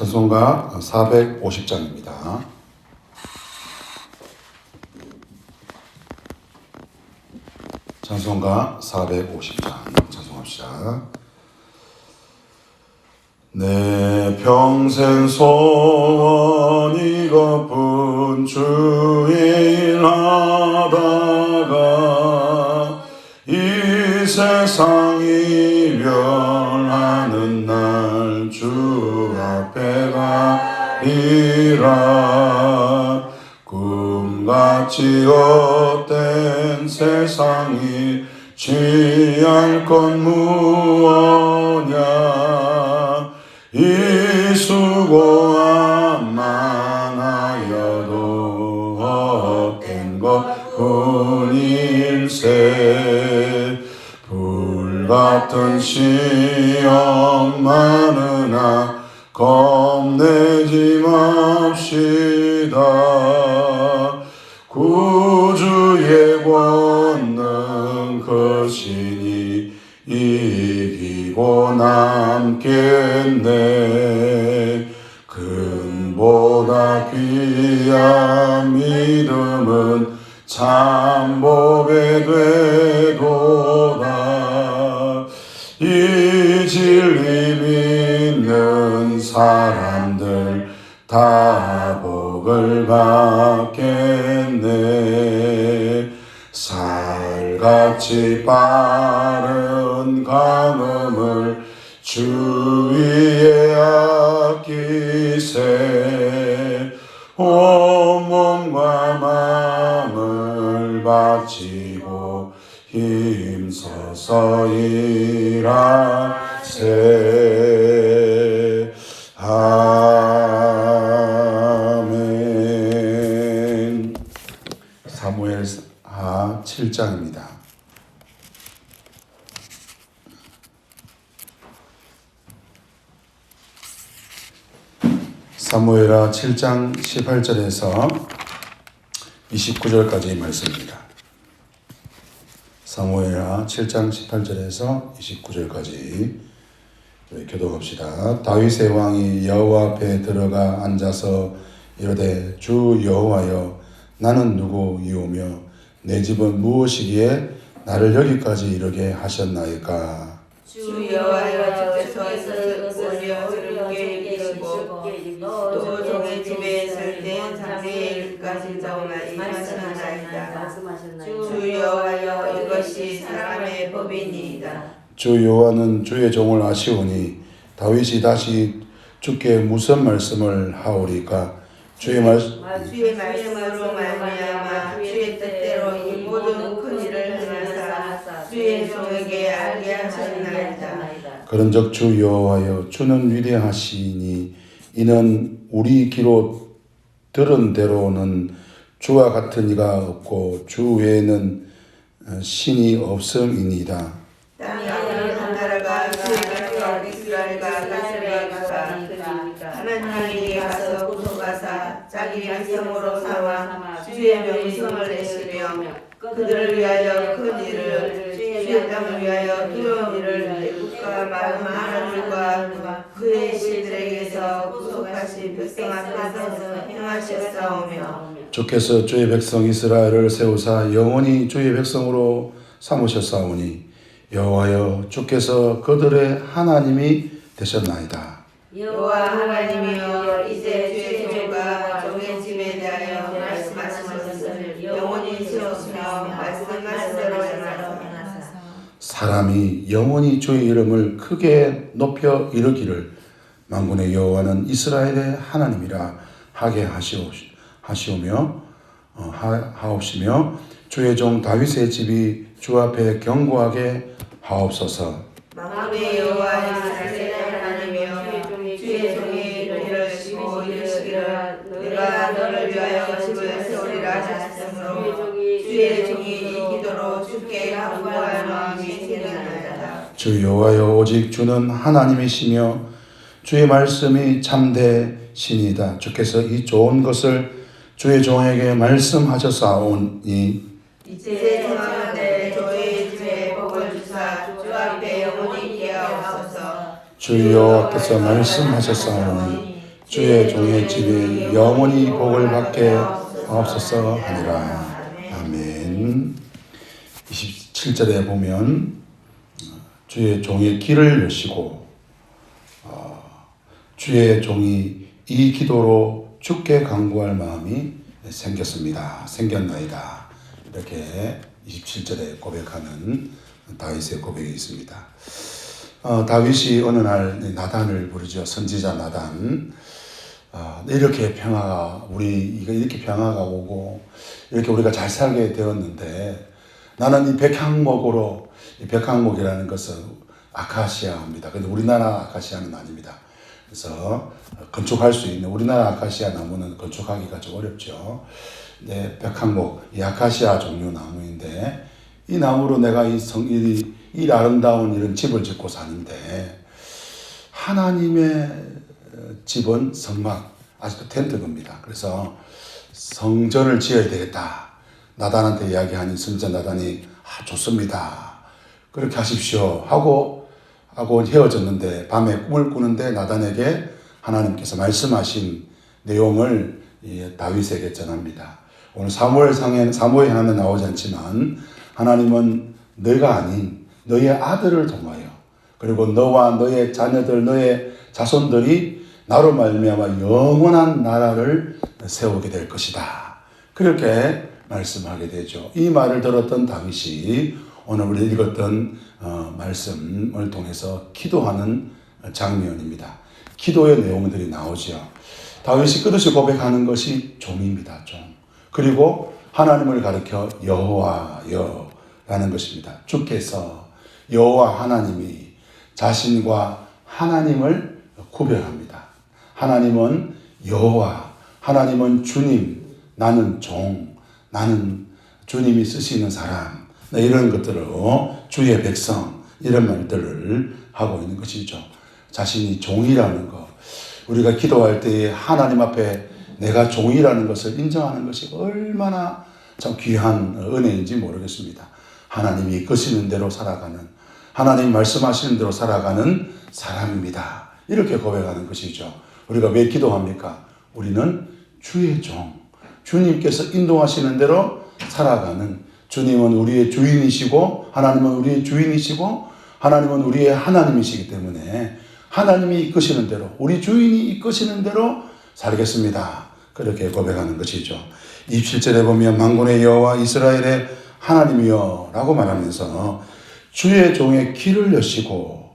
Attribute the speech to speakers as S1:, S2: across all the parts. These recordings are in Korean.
S1: 찬송가 450장입니다. 찬송가 450장 찬송합시다. 내 평생 소원이 거뿐 주일 같이 헛된 세상이 취할 건 무엇냐? 이 수고함 많아여도 헛된 것뿐 일세 불같은 시험 많으나 겁내지 맙시다 권능 크시니 이기고 남겠네. 금보다 귀한 믿음은 참 복에 되도다. 이 진리 믿는 사람들 다 복을 받겠네 살같이 빠른 감음을 주위에 아끼세. 온 몸과 마음을 바치고 힘써서 일하세. 아 21장입니다. 사무엘하 7장 18절에서 29절까지 말씀입니다. 사무엘하 7장 18절에서 29절까지 교도합시다. 다윗의 왕이 여호와 앞에 들어가 앉아서 이르되 주 여호와여 나는 누구이오며 내 집은 무엇이기에 나를 여기까지 이르게 하셨나이까?
S2: 주 여호와여 주께서 원여 흐르게 이르고 또 종의 집에 있을 때 장래의 일까지 나오나이 말씀하나이다. 주 여호와여 이것이 사람의 법이니이다.
S1: 주 여호와는 주의 종을 아시오니 다윗이 다시 주께 무슨 말씀을 하오리까? 주의 말
S2: 주의 말씀으로 말미암아 알게 하셨나이다
S1: 그런즉 주 여호와여 주는 위대하시니 이는 우리 귀로 들은 대로는 주와 같은 이가 없고 주 외에는 어, 신이 없음이니이다.
S2: 하나님에게 가서 자기 백성으로 삼아 주의 명성을 내시며 그들을 위하여 큰 일을 주의 땅을 위하여 두려운 일을 애국과 마음 하나님과 그의 신들에게서 구속하신 백성 앞에서 행하셨사오며
S1: 주께서 주의 백성 이스라엘을 세우사 영원히 주의 백성으로 삼으셨사오니 여호와여 주께서 그들의 하나님이 되셨나이다.
S2: 여호와 하나님이여 이제 주의 종과
S1: 사람이 영원히 주의 이름을 크게 높여 이르기를 만군의 여호와는 이스라엘의 하나님이라 하게 하시오, 하시오며 어, 하, 하옵시며 주의 종 다윗의 집이 주 앞에 견고하게 하옵소서.
S2: 만군의 여호와 주
S1: 여호와여 오직 주는 하나님이시며 주의 말씀이 참되시니다. 주께서 이 좋은 것을 주의 종에게 말씀하셨사오니
S2: 이제 청하건대 저희 집에 복을 주사 주 앞에 영원히 있게 하옵소서
S1: 주 여호와께서 말씀하셨사오니 주의 종의 집이 영원히 복을 받게 하옵소서 하니라. 아멘. 27절에 보면 주의 종의 길을 여시고 어, 주의 종이 이 기도로 죽게 강구할 마음이 생겼습니다. 생겼나이다. 이렇게 27절에 고백하는 다윗의 고백이 있습니다. 어, 다윗이 어느 날 나단을 부르죠. 선지자 나단. 아, 이렇게 평화가 우리 이렇게 평화가 오고 이렇게 우리가 잘 살게 되었는데 나는 이 백향목으로 이 백향목이라는 것은 아카시아입니다. 근데 우리나라 아카시아는 아닙니다. 그래서 건축할 수 있는 우리나라 아카시아 나무는 건축하기가 좀 어렵죠. 네, 백향목, 이 아카시아 종류 나무인데 이 나무로 내가 이 성, 이, 이 아름다운 이런 집을 짓고 사는데 하나님의 집은 성막, 아직도 텐트 겁니다. 그래서 성전을 지어야 되겠다. 나단한테 이야기하니 성전 나단이 아, 좋습니다. 그렇게 하십시오. 하고, 하고 헤어졌는데 밤에 꿈을 꾸는데 나단에게 하나님께서 말씀하신 내용을 이 다윗에게 전합니다. 오늘 사무엘상에 사무엘 하나 나오지 않지만 하나님은 너희가 아닌 너희의 아들을 통하여 그리고 너와 너의 자녀들 너의 자손들이 나로 말미암아 영원한 나라를 세우게 될 것이다. 그렇게 말씀하게 되죠. 이 말을 들었던 다윗이 오늘 우리 읽었던 어, 말씀을 통해서 기도하는 장면입니다. 기도의 내용들이 나오죠. 다윗이 끝없이 고백하는 것이 종입니다. 종. 그리고 하나님을 가리켜 여호와여라는 것입니다. 주께서 여호와 하나님이 자신과 하나님을 구별합니다. 하나님은 여호와, 하나님은 주님, 나는 종, 나는 주님이 쓰시는 사람, 네, 이런 것들을 주의 백성 이런 말들을 하고 있는 것이죠. 자신이 종이라는 것, 우리가 기도할 때 하나님 앞에 내가 종이라는 것을 인정하는 것이 얼마나 참 귀한 은혜인지 모르겠습니다. 하나님이 이끄시는 대로 살아가는 하나님 말씀하시는 대로 살아가는 사람입니다. 이렇게 고백하는 것이죠. 우리가 왜 기도합니까? 우리는 주의 종, 주님께서 인도하시는 대로 살아가는 주님은 우리의 주인이시고 하나님은 우리의 주인이시고 하나님은 우리의 하나님이시기 때문에 하나님이 이끄시는 대로 우리 주인이 이끄시는 대로 살겠습니다. 그렇게 고백하는 것이죠. 27절에 보면 만군의 여호와 이스라엘의 하나님이여 라고 말하면서 주의 종의 길을 여시고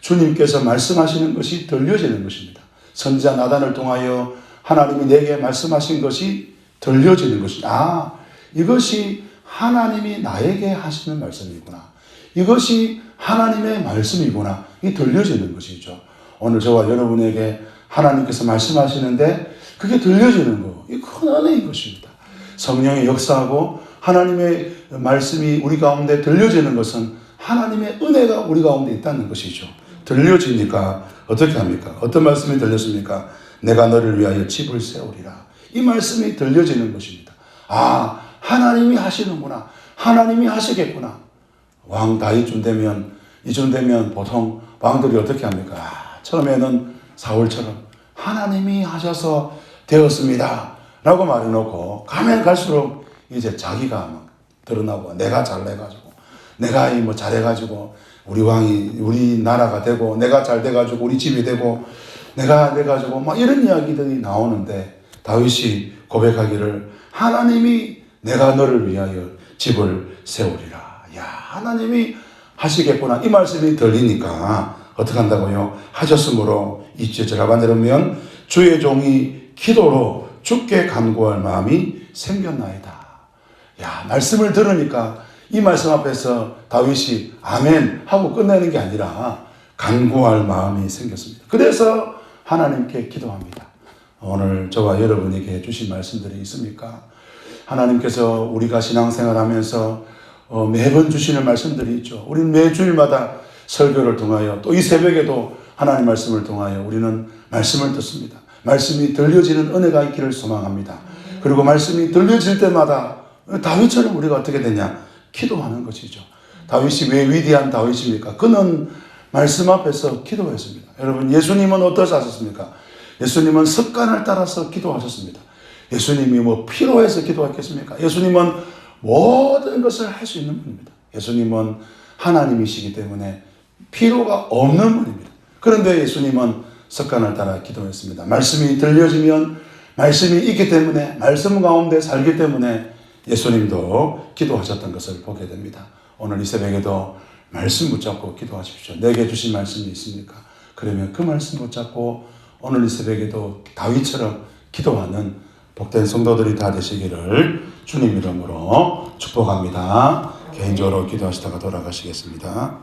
S1: 주님께서 말씀하시는 것이 들려지는 것입니다. 선지자 나단을 통하여 하나님이 내게 말씀하신 것이 들려지는 것이다. 아, 이것이 하나님이 나에게 하시는 말씀이구나. 이것이 하나님의 말씀이구나. 이 들려지는 것이죠. 오늘 저와 여러분에게 하나님께서 말씀하시는데 그게 들려지는 거. 이큰 은혜인 것입니다. 성령의 역사하고 하나님의 말씀이 우리 가운데 들려지는 것은 하나님의 은혜가 우리 가운데 있다는 것이죠. 들려지니까 어떻게 합니까? 어떤 말씀이 들렸습니까? 내가 너를 위하여 집을 세우리라. 이 말씀이 들려지는 것입니다. 아, 하나님이 하시는구나. 하나님이 하시겠구나. 왕 다윗쯤 되면, 이쯤 되면 보통 왕들이 어떻게 합니까? 아, 처음에는 사울처럼 하나님이 하셔서 되었습니다. 라고 말해놓고 가면 갈수록 이제 자기가 막 드러나고 내가 잘해가지고 내가 이 뭐 잘해가지고 우리 왕이 우리 나라가 되고 내가 잘 돼가지고 우리 집이 되고 내가 돼가지고 막 이런 이야기들이 나오는데 다윗이 고백하기를 하나님이 내가 너를 위하여 집을 세우리라. 야 하나님이 하시겠구나 이 말씀이 들리니까 어떻게 한다고요? 하셨으므로 이제절 하반대로면 주의 종이 기도로 죽게 간구할 마음이 생겼나이다. 야 말씀을 들으니까 이 말씀 앞에서 다윗이 아멘 하고 끝내는 게 아니라 간구할 마음이 생겼습니다. 그래서 하나님께 기도합니다. 오늘 저와 여러분에게 해주신 말씀들이 있습니까? 하나님께서 우리가 신앙생활 하면서 어, 매번 주시는 말씀들이 있죠. 우리는 매 주일마다 설교를 통하여 또 이 새벽에도 하나님 말씀을 통하여 우리는 말씀을 듣습니다. 말씀이 들려지는 은혜가 있기를 소망합니다. 그리고 말씀이 들려질 때마다 다윗처럼 우리가 어떻게 되냐? 기도하는 것이죠. 다윗이 왜 위대한 다윗입니까? 그는 말씀 앞에서 기도했습니다. 여러분, 예수님은 어떠셨습니까? 예수님은 습관을 따라서 기도하셨습니다. 예수님이 뭐 피로해서 기도했겠습니까? 예수님은 모든 것을 할 수 있는 분입니다. 예수님은 하나님이시기 때문에 피로가 없는 분입니다. 그런데 예수님은 습관을 따라 기도했습니다. 말씀이 들려지면 말씀이 있기 때문에 말씀 가운데 살기 때문에 예수님도 기도하셨던 것을 보게 됩니다. 오늘 이 새벽에도 말씀 붙잡고 기도하십시오. 내게 주신 말씀이 있습니까? 그러면 그 말씀 붙잡고 오늘 이 새벽에도 다윗처럼 기도하는 복된 성도들이 다 되시기를 주님 이름으로 축복합니다. 개인적으로 기도하시다가 돌아가시겠습니다.